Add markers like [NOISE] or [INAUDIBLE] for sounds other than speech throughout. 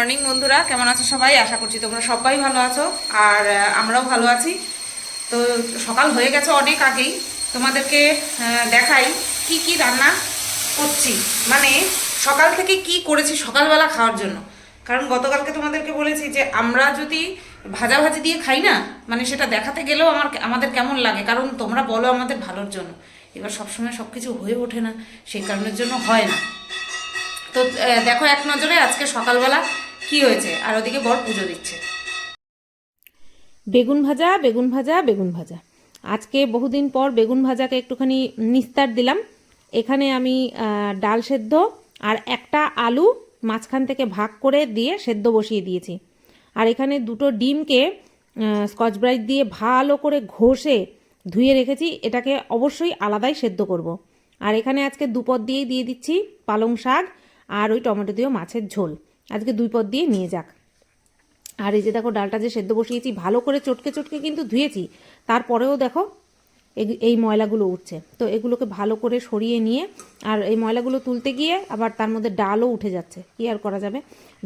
Morning বন্ধুরা, কেমন আছো সবাই? আশা করছি তোমরা সবাই ভালো আছো, আর আমরাও ভালো আছি। তো সকাল হয়ে গেছে অনেক আগেই। তোমাদেরকে দেখাই কি কি রান্না করছি। মানে সকাল থেকে কি করেছি সকালবেলা খাওয়ার জন্য। কারণ গতকালকে তোমাদেরকে বলেছি যে আমরা যদি ভাজাভাজি দিয়ে খাই না মানে সেটা দেখাতে গেলেও আমার, আমাদের কেমন লাগে? কারণ তোমরা বলো আমাদের ভালোর জন্য। এবার সবসময় সব কিছু হয়ে ওঠে না, সেই কারণের জন্য হয় না। তো দেখো এক নজরে আজকে সকালবেলা কি হয়েছে? আর ওদিকে বর পুজো দিচ্ছে। বেগুন ভাজা বেগুন ভাজা বেগুন ভাজা। আজকে বহুদিন পর বেগুন ভাজাকে একটুখানি নিস্তার দিলাম। এখানে আমি ডাল সেদ্ধ আর একটা আলু মাঝখান থেকে ভাগ করে দিয়ে সেদ্ধ বসিয়ে দিয়েছি। আর এখানে দুটো ডিমকে স্কচ ব্রাইট দিয়ে ভালো করে ঘষে ধুয়ে রেখেছি। এটাকে অবশ্যই আলাদাই সেদ্ধ করব। আর এখানে আজকে দুপদ দিয়েই দিয়ে দিচ্ছি পালং শাক আর ওই টমেটো দিয়েও মাছের ঝোল। আজকে দুই পদ দিয়ে নিয়ে যাক। আর এই যে দেখো ডালটা যে সেদ্ধ বসিয়েছি, ভালো করে চটকে চটকে কিন্তু ধুয়েছি, তারপরেও দেখো এই ময়লাগুলো উঠছে। তো এগুলোকে ভালো করে সরিয়ে নিয়ে, আর এই ময়লাগুলো তুলতে গিয়ে আবার তার মধ্যে ডালও উঠে যাচ্ছে। কি আর করা যাবে?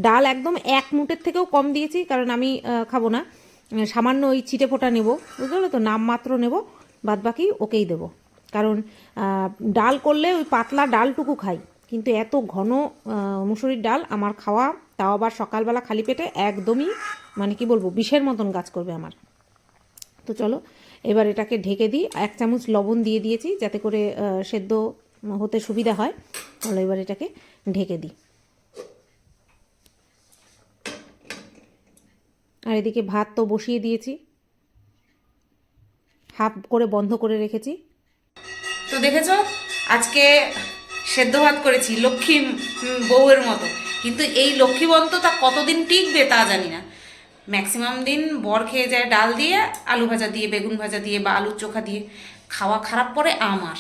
ডাল একদম এক মুটের থেকেও কম দিয়েছি, কারণ আমি খাব না। সামান্য ওই ছিটে ফোটা নেব, বুঝতে পারলে তো? নামমাত্র নেব বাদ বাকি ওকেই দেবো। কারণ ডাল করলে ওই পাতলা ডালটুকু খাই। কিন্তু এত ঘন মুসুরির ডাল আমার খাওয়া, তাও আবার সকালবেলা খালি পেটে একদমই মানে কি বলব, বিষের মতন কাজ করবে আমার। তো চলো, এবার এটাকে ঢেকে দিই। এক চামচ লবণ দিয়ে দিয়েছি যাতে করে সেদ্ধ হতে সুবিধা হয়। তাহলে এবার এটাকে ঢেকে দিই। আর এদিকে ভাত তো বসিয়ে দিয়েছি। হাফ করে বন্ধ করে রেখেছি। তো দেখেছ, আজকে সেদ্ধ ভাত করেছি, লক্ষ্মী বউয়ের মতো। কিন্তু এই লক্ষ্মী বন্তটা কতদিন টিকবে তা জানি না। ম্যাক্সিমাম দিন বর খেয়ে যায় ডাল দিয়ে, আলু ভাজা দিয়ে, বেগুন ভাজা দিয়ে বা আলুর চোখা দিয়ে। খাওয়া খারাপ পড়ে আমার।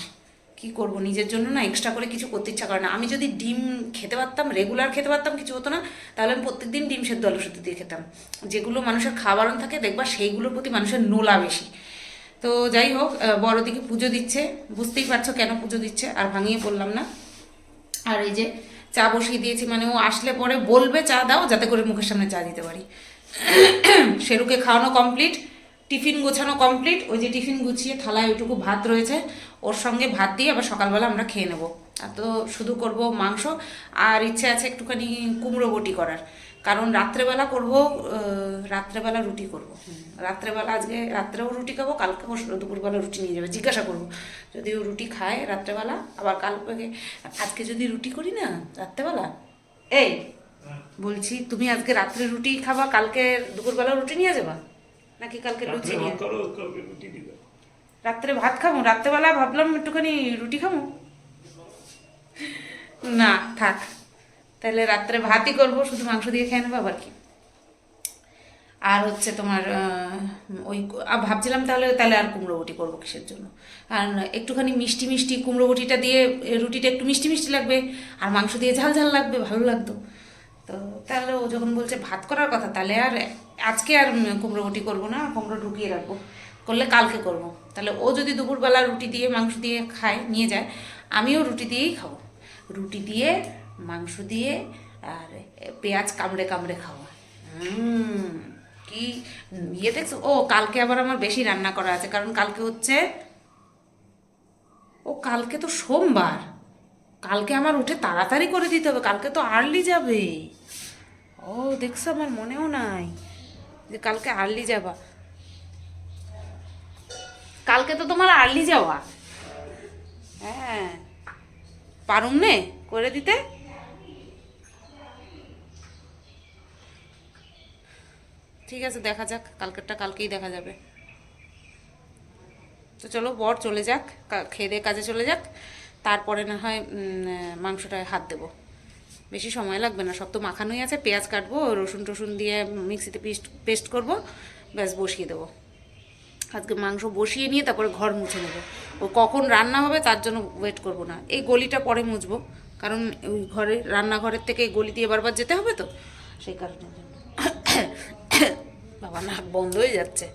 কি করব, নিজের জন্য না এক্সট্রা করে কিছু করতে ইচ্ছা করে না। আমি যদি ডিম খেতে পারতাম রেগুলার খেতে পারতাম, কিছু হতো না, তাহলে আমি প্রত্যেকদিন ডিম সেদ্ধ আলু সেদ্ধ দিয়ে খেতাম। যেগুলো মানুষের খাবারন থাকে, দেখবা সেইগুলোর প্রতি মানুষের নোলা বেশি। তো যাই হোক বড় দিকে পুজো দিচ্ছে। বুঝতেই পারছ কেন পুজো দিচ্ছে, আর ভাঙিয়ে পড়লাম না। আর এই যে চা বসিয়ে দিয়েছি মানে ও আসলে পরে বলবে চা দাও, যাতে করে মুখের সামনে চা দিতে পারি। [CLEARS THROAT] সেরুকে খাওয়ানো কমপ্লিট টিফিন গোছানো কমপ্লিট ওই যে টিফিন গুছিয়ে থালায় ওইটুকু ভাত রয়েছে, ওর সঙ্গে ভাত দিয়ে আবার সকালবেলা আমরা খেয়ে নেব। তো শুধু করব মাংস আর ইচ্ছে আছে একটুখানি কুমড়ো বটি করার। কারণ রাত্রেবেলা করব রাত্রেবেলা রুটি করব। রাত্রেবেলা আজকে রাত্রেও রুটি খাব কালকে দুপুরবেলা রুটি নিয়ে যাবে জিজ্ঞাসা করব। যদি ও রুটি খায় রাত্রেবেলা আবার কালকে আজকে যদি রুটি করি না রাত্রেবেলা? এই বলছি তুমি আজকে রাত্রে রুটি খাবা কালকে দুপুরবেলা রুটি নিয়ে যাবা? নাকি কালকে লুচি নিয়ে রাত্রে ভাত খাব রাত্রেবেলা ভাবলাম একটুখানি রুটি খাব। না, থাক। তাহলে রাত্রে ভাতই করব, শুধু মাংস দিয়ে খেয়ে নেব, আবার কি? আর হচ্ছে তোমার ওই ভাবছিলাম তাহলে তাহলে আর কুমড়ো বটি করব কিসের জন্য? আর একটুখানি মিষ্টি মিষ্টি কুমড়ো বটিটা দিয়ে রুটিটা একটু মিষ্টি মিষ্টি লাগবে, আর মাংস দিয়ে ঝাল ঝাল লাগবে, ভালো লাগতো। তো তাহলে ও যখন বলছে ভাত করার কথা, তাহলে আর আজকে আর কুমড়ো বটি করব না, কুমড়ো ঢুকিয়ে রাখব। করলে কালকে করব। তাহলে ও যদি দুপুরবেলা রুটি দিয়ে, মাংস দিয়ে খায়, নিয়ে যায়, আমিও রুটি দিয়েই খাব। রুটি দিয়ে, মাংস দিয়ে আর পেঁয়াজ কামড়ে কামড়ে খাওয়া। কি ইয়ে দেখছ? ও, কালকে আবার আমার বেশি রান্না করা আছে, কারণ কালকে হচ্ছে, ও, কালকে তো সোমবার। কালকে আমার উঠে তাড়াতাড়ি করে দিতে হবে, কালকে তো আর্লি যাবে। ও, দেখছ আমার মনেও নাই যে কালকে আর্লি যাবা। কালকে তো তোমার আর্লি যাওয়া। হ্যাঁ। পারুম নে? করে দিতে? ঠিক আছে, দেখা যাক। কালকেরটা কালকেই দেখা যাবে। তো চলো, বর চলে যাক। খেয়ে দিয়ে কাজে চলে যাক। তারপরে না হয় মাংসটায় হাত দেবো। বেশি সময় লাগবে না। সব তো মাখানোই আছে। পেঁয়াজ কাটবো, রসুন টসুন দিয়ে মিক্সিতে পেস্ট পেস্ট করব। ব্যাস, বসিয়ে দেবো। আজকে মাংস বসিয়ে নিয়ে তারপরে ঘর মুছে নেব। ও কখন রান্না হবে তার জন্য ওয়েট করব না। এই গলিটা পরে মুছবো, কারণ ওই ঘরে, রান্নাঘরের থেকে এই গলি দিয়ে বারবার যেতে হবে তো? সেই কারণের জন্য বাবা, নাক বন্ধ হয়ে যাচ্ছে।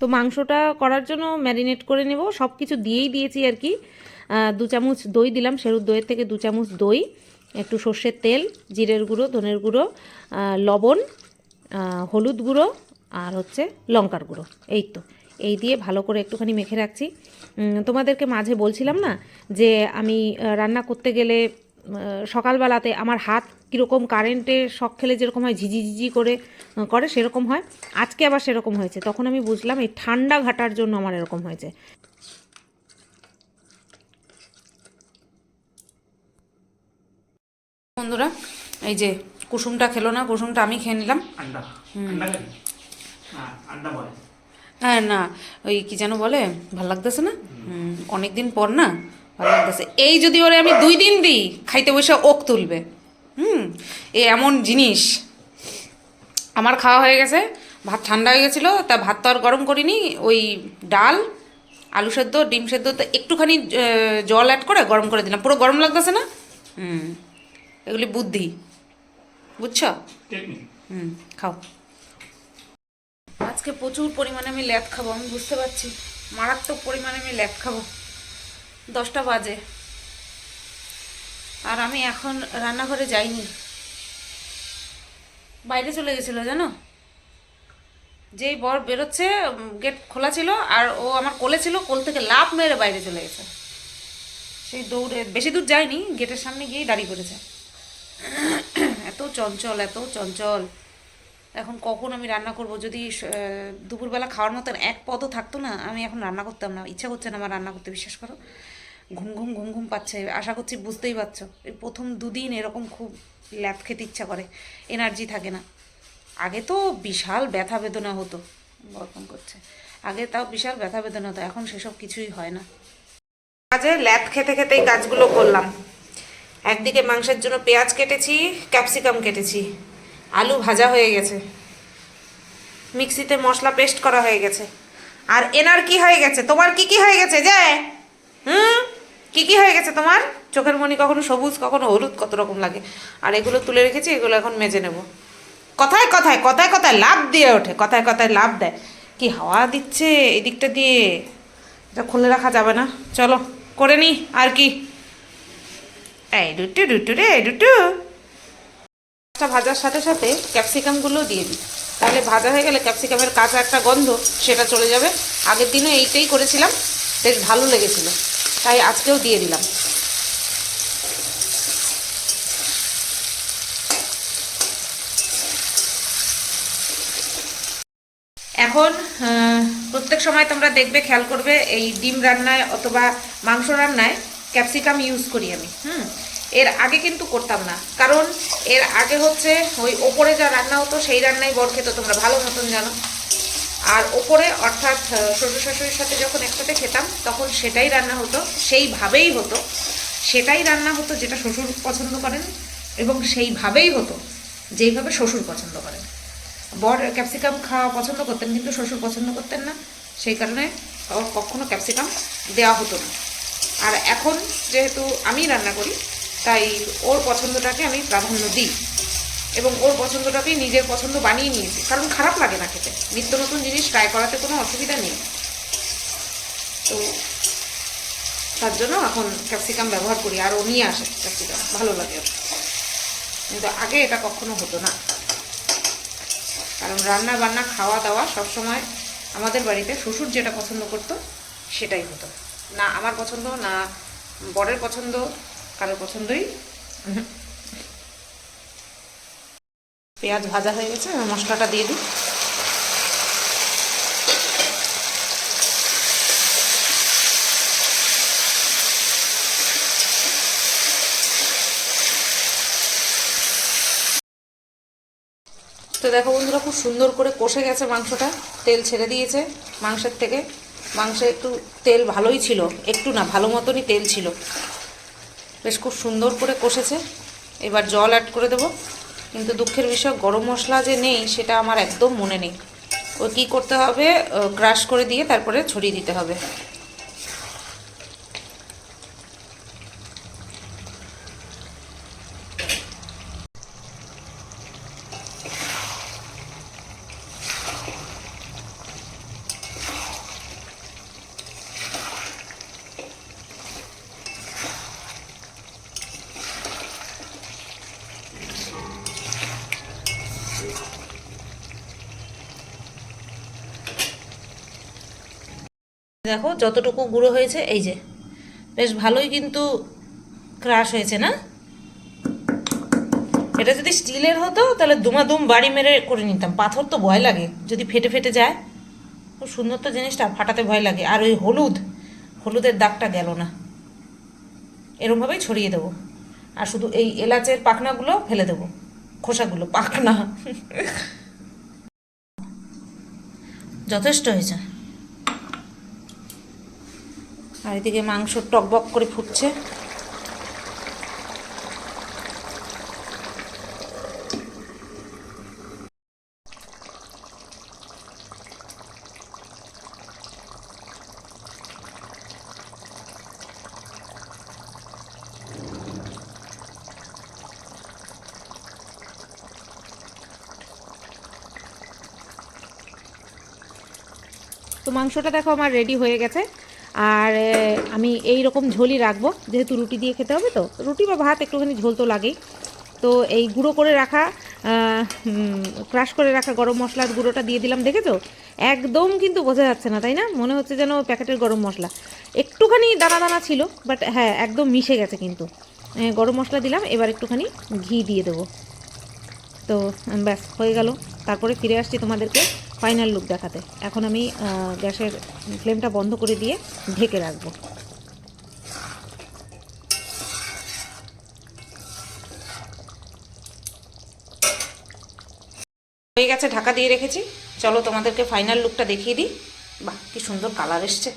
তো মাংসটা করার জন্য ম্যারিনেট করে নেব। সব কিছু দিয়েই দিয়েছি আর কি। দু চামচ দই দিলাম সেরুর দইয়ের থেকে দু চামচ দই, একটু সর্ষের তেল, জিরের গুঁড়ো, ধনের গুঁড়ো লবণ হলুদ গুঁড়ো, আর হচ্ছে লঙ্কার গুঁড়ো। এই তো। এই দিয়ে ভালো করে একটুখানি মেখে রাখছি। তোমাদেরকে মাঝে বলছিলাম না যে আমি রান্না করতে গেলে সকালবেলাতে আমার হাত কীরকম কারেন্টে শখ খেলে যেরকম হয় ঝিঝি ঝিঝি করে করে সেরকম হয়। আজকে আবার সেরকম হয়েছে। তখন আমি বুঝলাম এই ঠান্ডা ঘাটার জন্য আমার এরকম হয়েছে। বন্ধুরা এই যে কুসুমটা খেলো না কুসুমটা আমি খেয়ে নিলাম। হ্যাঁ না ওই কি যেন বলে ভালো লাগতেছে না? অনেক দিন পর না ভালো লাগতেছে। এই যদি ওরে আমি দুই দিন দিই খাইতে বসে ওক তুলবে। হুম এ এমন জিনিস। আমার খাওয়া হয়ে গেছে ভাত ঠান্ডা হয়ে গেছিল তা ভাত তো আর গরম করিনি ওই ডাল আলু সেদ্ধ ডিম সেদ্ধ তো একটুখানি জল অ্যাড করে গরম করে দিলাম। পুরো গরম লাগতেছে না? হুম এগুলি বুদ্ধি। বুঝছ? হুম খাও। আজকে প্রচুর পরিমাণে আমি ল্যাদ খাব, আমি বুঝতে পারছি। মারাত্মক পরিমাণে আমি ল্যাদ খাব। দশটা বাজে। আর আমি এখন রান্নাঘরে যাইনি। বাইরে চলে গেছিল, জানো? যেই বর বেরোচ্ছে গেট খোলা ছিল, আর ও আমার কোলে ছিল, কোল থেকে লাফ মেরে বাইরে চলে গেছে। সেই দৌড়ে, বেশি দূর যায়নি গেটের সামনে গিয়েই দাঁড়িয়ে পড়েছে। এত চঞ্চল এত চঞ্চল। এখন কখন আমি রান্না করব? যদি দুপুরবেলা খাওয়ার মতন এক পদও থাকতো না, আমি এখন রান্না করতাম না। ইচ্ছা করছে না আমার রান্না করতে, বিশ্বাস করো। ঘুম ঘুম ঘুম ঘুম পাচ্ছে। আশা করছি বুঝতেই পারছ। এই প্রথম দুদিন এরকম খুব ল্যাপ খেতে ইচ্ছা করে। এনার্জি থাকে না। আগে তো বিশাল ব্যথা বেদনা হতো। বরকম করছে। আগে তাও বিশাল ব্যথা বেদনা হতো। এখন সেসব কিছুই হয় না। কাজে ল্যাপ খেতে খেতেই কাজগুলো করলাম। একদিকে মাংসের জন্য পেঁয়াজ কেটেছি, ক্যাপসিকাম কেটেছি। আলু ভাজা হয়ে গেছে। মিক্সিতে মশলা পেস্ট করা হয়ে গেছে। আর এনার কি হয়ে গেছে? তোমার কি কি হয়ে গেছে? যে, হুম? কি কি হয়ে গেছে তোমার? চোখের মনি কখনো সবুজ, কখনো হলুদ, কত রকম লাগে। আর এগুলো তুলে রেখেছি, এগুলো এখন মেজে নেব। কথায় কথায় কথায় কথায় লাভ দিয়ে ওঠে, কথায় কথায় লাভ দেয়। কি হাওয়া দিচ্ছে এই দিকটা দিয়ে? এটা খুলে রাখা যাবে না। চলো, করে নি, আর কি। এই, দুটু দুটু রে, দুটু। মাছটা ভাজার সাথে সাথে ক্যাপসিকামগুলো দিয়ে দিই। তাহলে ভাজা হয়ে গেলে ক্যাপসিকামের কাঁচা একটা গন্ধ, সেটা চলে যাবে। আগের দিনও এইটাই করেছিলাম, বেশ ভালো লেগেছিল। তাই আজকেও দিয়ে দিলাম। এখন প্রত্যেক সময় তোমরা দেখবে, খেয়াল করবে, এই ডিম রান্নায় অথবা মাংস রান্নায় ক্যাপসিকাম ইউজ করি আমি। হুম? এর আগে কিন্তু করতাম না। কারণ এর আগে হচ্ছে ওই ওপরে যা রান্না হতো সেই রান্নাই বর খেতো, তোমরা ভালো মতন জানো। আর ওপরে অর্থাৎ শ্বশুর শাশুড়ির সাথে যখন একসাথে খেতাম, তখন সেটাই রান্না হতো, সেইভাবেই হতো। সেটাই রান্না হতো যেটা শ্বশুর পছন্দ করেন এবং সেইভাবেই হতো যেইভাবে শ্বশুর পছন্দ করেন। বর ক্যাপসিকাম খাওয়া পছন্দ করতেন কিন্তু শ্বশুর পছন্দ করতেন না। সেই কারণে কখনো ক্যাপসিকাম দেওয়া হতো না। আর এখন যেহেতু আমি রান্না করি তাই ওর পছন্দটাকে আমি প্রাধান্য দিই। এবং ওর পছন্দটাকেই নিজের পছন্দ বানিয়ে নিয়েছি। কারণ খারাপ লাগে না খেতে। নিত্য নতুন জিনিস ট্রাই করাতে কোনো অসুবিধা নেই। তো তার জন্য এখন ক্যাপসিকাম ব্যবহার করি। আর ও নিয়ে আসে ক্যাপসিকাম ভালো লাগে। কিন্তু আগে এটা কখনো হতো না। কারণ রান্না বান্না, খাওয়া দাওয়া সবসময় আমাদের বাড়িতে শ্বশুর যেটা পছন্দ করতো, সেটাই হতো। না আমার পছন্দ, না বরের পছন্দ কারোর পছন্দই। পেঁয়াজ ভাজা হয়ে গেছে মশলাটা দিয়ে দিই। তো দেখো বন্ধুরা, খুব সুন্দর করে কষে গেছে মাংসটা। তেল ছেড়ে দিয়েছে মাংসের থেকে। মাংসে একটু তেল ভালোই ছিল, একটু না, ভালো মতনই তেল ছিল। বেশ খুব সুন্দর করে কষেছে। এবার জল অ্যাড করে দেব। কিন্তু দুঃখের বিষয়, গরম মশলা যে নেই, সেটা আমার একদম মনে নেই। ও কী করতে হবে? ক্রাশ করে দিয়ে তারপরে ছড়িয়ে দিতে হবে। দেখো, যতটুকু গুঁড়ো হয়েছে, এই যে। বেশ ভালোই কিন্তু ক্রাশ হয়েছে, না? এটা যদি স্টিলের হতো, তাহলে দুমাদুম বাড়ি মেরে করে নিতাম। পাথর তো ভয় লাগে, যদি ফেটে ফেটে যায়। খুব সুন্দর তো জিনিসটা, ফাটাতে ভয় লাগে। আর ওই হলুদ, হলুদের দাগটা গেল না। এরমভাবেই ছড়িয়ে দেবো। আর শুধু এই এলাচের পাখনাগুলো ফেলে দেবো। খোসাগুলো, পাখনা। যথেষ্ট হয়েছে। আর এদিকে মাংস টকবক করে ফুটছে। তো মাংসটা দেখো আমার রেডি হয়ে গেছে। আর আমি এই রকম ঝোলই রাখব, যেহেতু রুটি দিয়ে খেতে হবে তো। রুটি বা ভাত একটুখানি ঝোল তো লাগেই। তো এই গুঁড়ো করে রাখা ক্রাশ করে রাখা গরম মশলার গুঁড়োটা দিয়ে দিলাম, দেখেছ? একদম কিন্তু বোঝা যাচ্ছে না, তাই না? মনে হচ্ছে যেন প্যাকেটের গরম মশলা। একটুখানি দানা দানা ছিল, বাট হ্যাঁ একদম মিশে গেছে কিন্তু। গরম মশলা দিলাম, এবার একটুখানি ঘি দিয়ে দেবো। তো, ব্যাস, হয়ে গেল। তারপরে ফিরে আসছি তোমাদেরকে। ফাইনাল লুক দেখাতে। এখন আমি গ্যাসের ফ্লেমটা বন্ধ করে দিয়ে ঢেকে রাখব। হয়ে গেছে, ঢাকা দিয়ে রেখেছি। চলো তোমাদেরকে ফাইনাল লুকটা দেখিয়ে দিই। বাহ, কি সুন্দর কালার এসছে।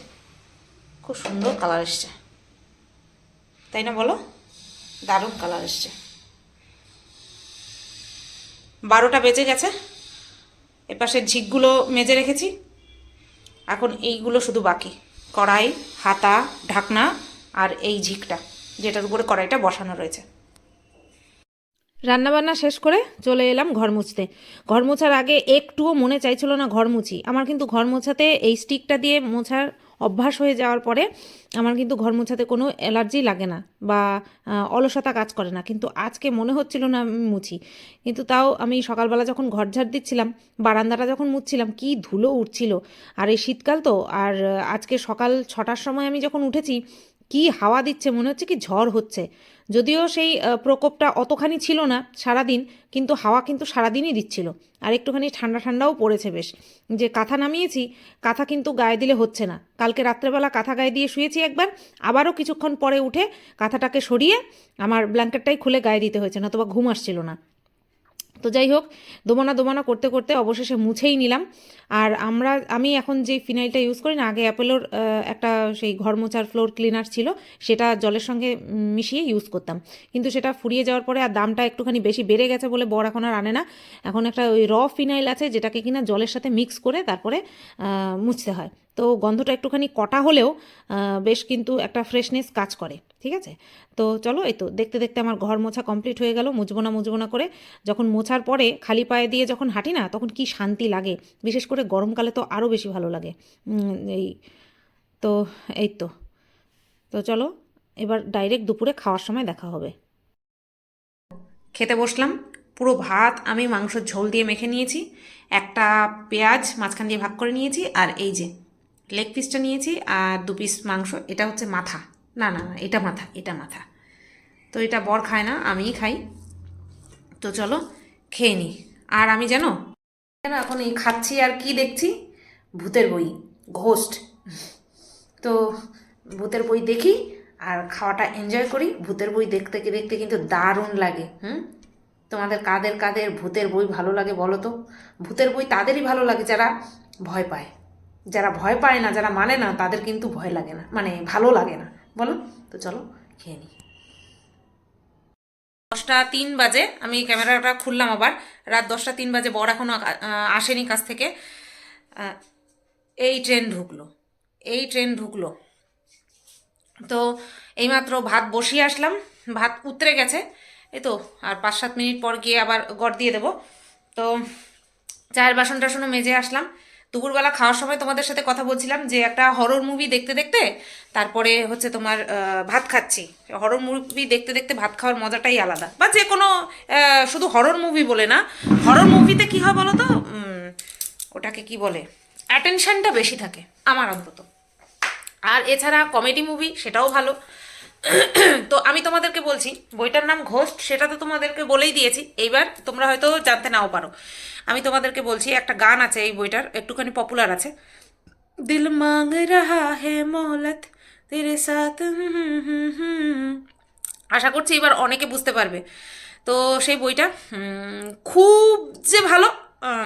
খুব সুন্দর কালার এসছে। তাই না বলো? দারুণ কালার এসছে। বারোটা বেজে গেছে। এপাশে ঝিকগুলো মেজে রেখেছি। এখন এইগুলো শুধু বাকি। কড়াই, হাতা, ঢাকনা আর এই ঝিকটা, যেটার উপরে কড়াইটা বসানো রয়েছে। রান্নাবান্না শেষ করে চলে এলাম ঘর মুছতে। ঘর মোছার আগে একটুও মনে চাইছিল না ঘর মুছি। আমার কিন্তু ঘর মোছাতে এই স্টিকটা দিয়ে মোছার অভ্যাস হয়ে যাওয়ার পরে আমার কিন্তু ঘর মোছাতে কোনো অ্যালার্জি লাগে না বা অলসতা কাজ করে না। কিন্তু আজকে মনে হচ্ছিল না আমি মুছি। কিন্তু তাও আমি সকালবেলা যখন ঘর ঝাড় দিচ্ছিলাম, বারান্দাটা যখন মুছছিলাম, কি ধুলো উঠছিল। আর এই শীতকাল তো, আর আজকে সকাল ছটার সময় আমি যখন উঠেছি কি হাওয়া দিচ্ছে, মনে হচ্ছে কি ঝড় হচ্ছে। যদিও সেই প্রকোপটা অতখানি ছিল না সারাদিন, কিন্তু হাওয়া কিন্তু সারাদিনই দিচ্ছিল। আর একটুখানি ঠান্ডা ঠান্ডাও পড়েছে বেশ। যে কাঁথা নামিয়েছি, কাঁথা কিন্তু গায়ে দিলে হচ্ছে না। কালকে রাত্রেবেলা কাঁথা গায়ে দিয়ে শুয়েছি একবার, আবারও কিছুক্ষণ পরে উঠে কাঁথাটাকে সরিয়ে আমার ব্ল্যাঙ্কেটটাই খুলে গায়ে দিতে হয়েছে, নতুবা ঘুম আসছিল না। তো যাই হোক, দোমানা দোমানা করতে করতে অবশেষে মুছেই নিলাম। আর আমরা, আমি এখন যে ফিনাইলটা ইউজ করি না, আগে অ্যাপেলোর একটা সেই ঘর মোছার ফ্লোর ক্লিনার ছিল, সেটা জলের সঙ্গে মিশিয়ে ইউজ করতাম। কিন্তু সেটা ফুরিয়ে যাওয়ার পরে আর দামটা একটুখানি বেশি বেড়ে গেছে বলে বর এখন আর আনে না। এখন একটা ওই র ফিনাইল আছে, যেটাকে কিনা জলের সাথে মিক্স করে তারপরে মুছতে হয়। তো গন্ধটা একটুখানি কটা হলেও বেশ কিন্তু একটা ফ্রেশনেস কাজ করে। ঠিক আছে? তো চলো এই তো, দেখতে দেখতে আমার ঘর মোছা কমপ্লিট হয়ে গেল, মুছবো না মুছবো না করে। যখন মোছার পরে খালি পায়ে দিয়ে যখন হাঁটি না, তখন কি শান্তি লাগে? বিশেষ করে গরমকালে তো আরও বেশি ভালো লাগে। এই, তো এই তো। তো চলো, এবার ডাইরেক্ট দুপুরে খাওয়ার সময় দেখা হবে। খেতে বসলাম, পুরো ভাত আমি মাংসর ঝোল দিয়ে মেখে নিয়েছি, একটা পেঁয়াজ মাঝখান দিয়ে ভাগ করে নিয়েছি, আর এই যে লেগ পিসটা নিয়েছি, আর দু পিস মাংস, এটা হচ্ছে মাথা। না না না, এটা মাথা এটা মাথা। তো এটা বর খায় না, আমিই খাই। তো চলো, খেয়ে নিই আর আমি জানো কেন এখন এই খাচ্ছি আর কি দেখছি? ভূতের বই, ঘোস্ট। তো ভূতের বই দেখি আর খাওয়াটা এনজয় করি। ভূতের বই দেখতে দেখতে কিন্তু দারুণ লাগে, হুম? তোমাদের কাদের কাদের ভূতের বই ভালো লাগে বলো তো? ভূতের বই তাদেরই ভালো লাগে যারা ভয় পায়। যারা ভয় পায় না, যারা মানে না, তাদের কিন্তু ভয় লাগে না মানে ভালো লাগে না। বলো? তো চলো, খেয়ে নিই। দশটা তিন বাজে, আমি ক্যামেরাটা খুললাম আবার। রাত দশটা তিন বাজে, বর এখনও আসেনি কাছ থেকে। এই ট্রেন ঢুকলো, এই ট্রেন ঢুকলো। তো এইমাত্র ভাত বসিয়ে আসলাম, ভাত উতরে গেছে। এই তো, আর পাঁচ সাত মিনিট পর গিয়ে আবার গড় দিয়ে দেবো। তো চায়ের বাসন টাসনও মেজে আসলাম। দুপুরবেলা খাওয়ার সময় তোমাদের সাথে কথা বলছিলাম যে একটা হরর মুভি দেখতে দেখতে তারপরে হচ্ছে তোমার ভাত খাচ্ছি। হরর মুভি দেখতে দেখতে ভাত খাওয়ার মজাটাই আলাদা। বা যে কোনো শুধু হরর মুভি বলে না হরর মুভিতে কী হয় বলো তো? ওটাকে কি বলে? অ্যাটেনশনটা বেশি থাকে, আমার অন্তত। আর এছাড়া কমেডি মুভি সেটাও ভালো। তো আমি তোমাদেরকে বলছি, বইটার নাম ঘোস্ট সেটা তো তোমাদেরকে বলেই দিয়েছি। এইবার তোমরা হয়তো জানতে নাও পারো। আমি তোমাদেরকে বলছি, একটা গান আছে এই বইটার, একটুখানি পপুলার আছে। দিল মাং রাহা হে মোহলত, তেরে সাথ। আশা করছি এবার অনেকে বুঝতে পারবে। তো সেই বইটা খুব যে ভালো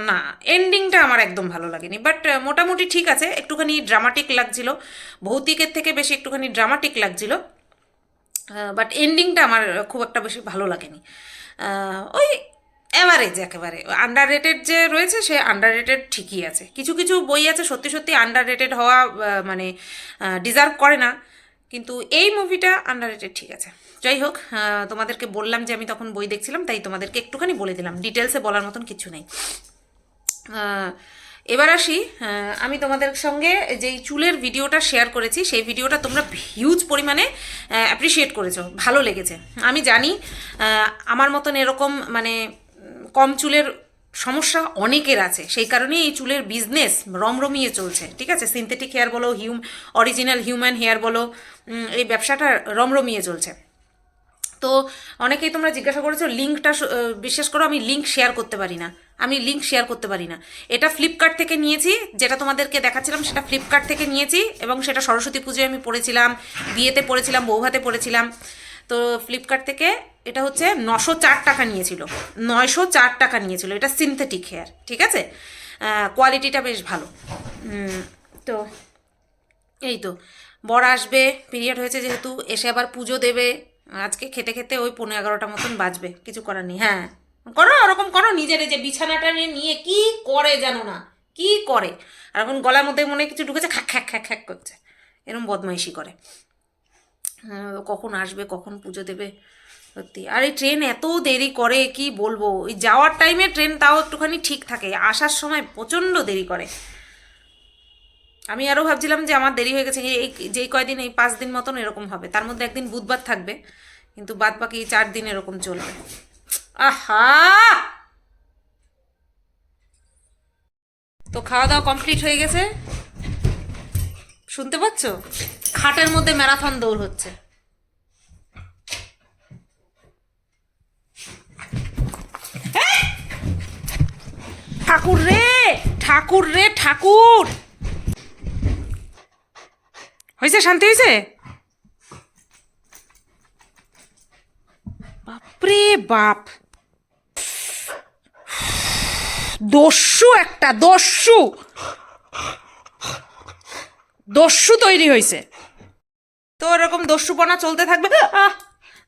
না এন্ডিংটা আমার একদম ভালো লাগেনি। বাট মোটামুটি ঠিক আছে, একটুখানি ড্রামাটিক লাগছিল। ভৌতিকের থেকে বেশি একটুখানি ড্রামাটিক লাগছিল। বাট এন্ডিংটা আমার খুব একটা বেশি ভালো লাগেনি। ওই অ্যাভারেজ একেবারে। আন্ডার রেটেড যে রয়েছে, সে আন্ডার রেটেড ঠিকই আছে। কিছু কিছু বই আছে, সত্যি সত্যি আন্ডার রেটেড হওয়া মানে ডিজার্ভ করে না। কিন্তু এই মুভিটা আন্ডার রেটেড ঠিক আছে। যাই হোক তোমাদেরকে বললাম যে আমি তখন বই দেখছিলাম, তাই তোমাদেরকে একটুখানি বলে দিলাম। ডিটেলসে বলার মতন কিছু নেই। এবার আসি আমি তোমাদের সঙ্গে যেই চুলের ভিডিওটা শেয়ার করেছি, সেই ভিডিওটা তোমরা হিউজ পরিমাণে অ্যাপ্রিসিয়েট করেছ, ভালো লেগেছে। আমি জানি আমার মতন এরকম মানে কম চুলের সমস্যা অনেকের আছে, সেই কারণেই এই চুলের বিজনেস রমরমিয়ে চলছে, ঠিক আছে? সিনথেটিক হেয়ার বলো হিউম অরিজিনাল হিউম্যান হেয়ার বলো এই ব্যবসাটা রমরমিয়ে চলছে। তো অনেকেই তোমরা জিজ্ঞাসা করেছ লিঙ্কটা বিশ্বাস করো আমি লিঙ্ক শেয়ার করতে পারি না। আমি লিঙ্ক শেয়ার করতে পারি না। এটা ফ্লিপকার্ট থেকে নিয়েছি, যেটা তোমাদেরকে দেখাচ্ছিলাম, সেটা ফ্লিপকার্ট থেকে নিয়েছি এবং সেটা সরস্বতী পুজোয় আমি পড়েছিলাম, বিয়েতে পড়েছিলাম, বৌভাতে পড়েছিলাম। তো ফ্লিপকার্ট থেকে এটা হচ্ছে নশো চার টাকা নিয়েছিল, নয়শো চার টাকা নিয়েছিল। এটা সিনথেটিক হেয়ার ঠিক আছে? কোয়ালিটিটা বেশ ভালো। তো এই তো, বর আসবে পিরিয়ড হয়েছে যেহেতু, এসে আবার পুজো দেবে। আজকে খেতে খেতে ওই পনেরো এগারোটা মতন বাজবে, কিছু করার নেই হ্যাঁ। করো, ওরকম করো, নিজের যে বিছানাটা নিয়ে কি করে জানো না? কি করে? আর এখন গলার মধ্যে মনে কিছু ঢুকেছে, খ্যাক খ্যাক খ্যাক খ্যাক করছে। এরকম বদমাইশি করে। কখন আসবে, কখন পুজো দেবে, সত্যি। আর এই ট্রেন এত দেরি করে, কি বলব? ওই যাওয়ার টাইমে ট্রেন তাও একটুখানি ঠিক থাকে, আসার সময় প্রচণ্ড দেরি করে। আমি আরও ভাবছিলাম যে আমার দেরি হয়ে গেছে, এই যেই কয়দিন, এই পাঁচ দিন মতন এরকম হবে। তার মধ্যে একদিন বুধবার থাকবে, কিন্তু বাদ বাকি চার দিন এরকম চলবে। আহা! তো খাওয়া দাওয়া কমপ্লিট হয়ে গেছে? শুনতে পাচ্ছ? খাটের মধ্যে ম্যারাথন দৌড় হচ্ছে। ঠাকুর রে! ঠাকুর রে, ঠাকুর! হয়েছে শান্তি হয়েছে বাপরে বাপ! দস্যু একটা, দস্যু। দস্যু তৈরি হয়েছে তো এরকম দস্যুপনা চলতে থাকবে।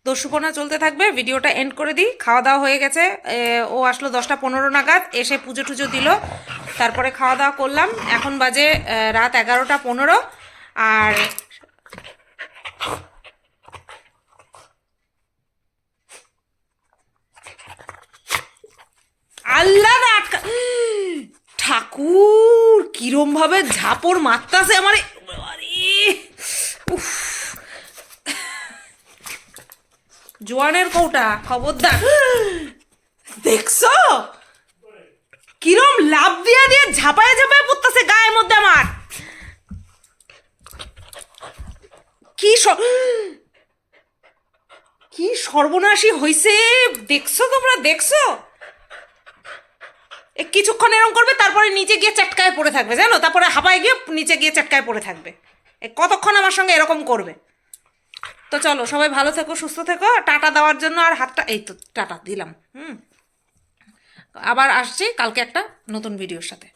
দস্যুপনা চলতে থাকবে। ভিডিওটা এন্ড করে দিই। খাওয়া দাওয়া হয়ে গেছে। ও আসলো দশটা পনেরো নাগাদ। এসে পুজো টুজো দিল। তারপরে খাওয়া দাওয়া করলাম। এখন বাজে রাত এগারোটা পনেরো। আর আল্লাহ ঠাকুর কিরম ভাবে ঝাপড় মারতাছে আমার। জোয়ানের কৌটা, খবরদার। দেখছ? কিরম লাভ দিয়া দিয়ে ঝাপায় ঝাপায় পড়তেছে গায়ের মধ্যে আমার। কি কি সর্বনাশী হইছে, দেখছ তোমরা? দেখছ? কিছুক্ষণ এরম করবে, তারপরে নিচে গিয়ে চাটকায় পড়ে থাকবে, জানো? তারপরে হাবায় গিয়ে নিচে গিয়ে চাটকায় পড়ে থাকবে। কতক্ষণ আমার সঙ্গে এরকম করবে? তো চলো, সবাই ভালো থেকো, সুস্থ থেকো, টাটা দেওয়ার জন্য আর হাতটা, এই তো, টাটা, দিলাম, হুম। আবার আসছি কালকে একটা নতুন ভিডিওর সাথে।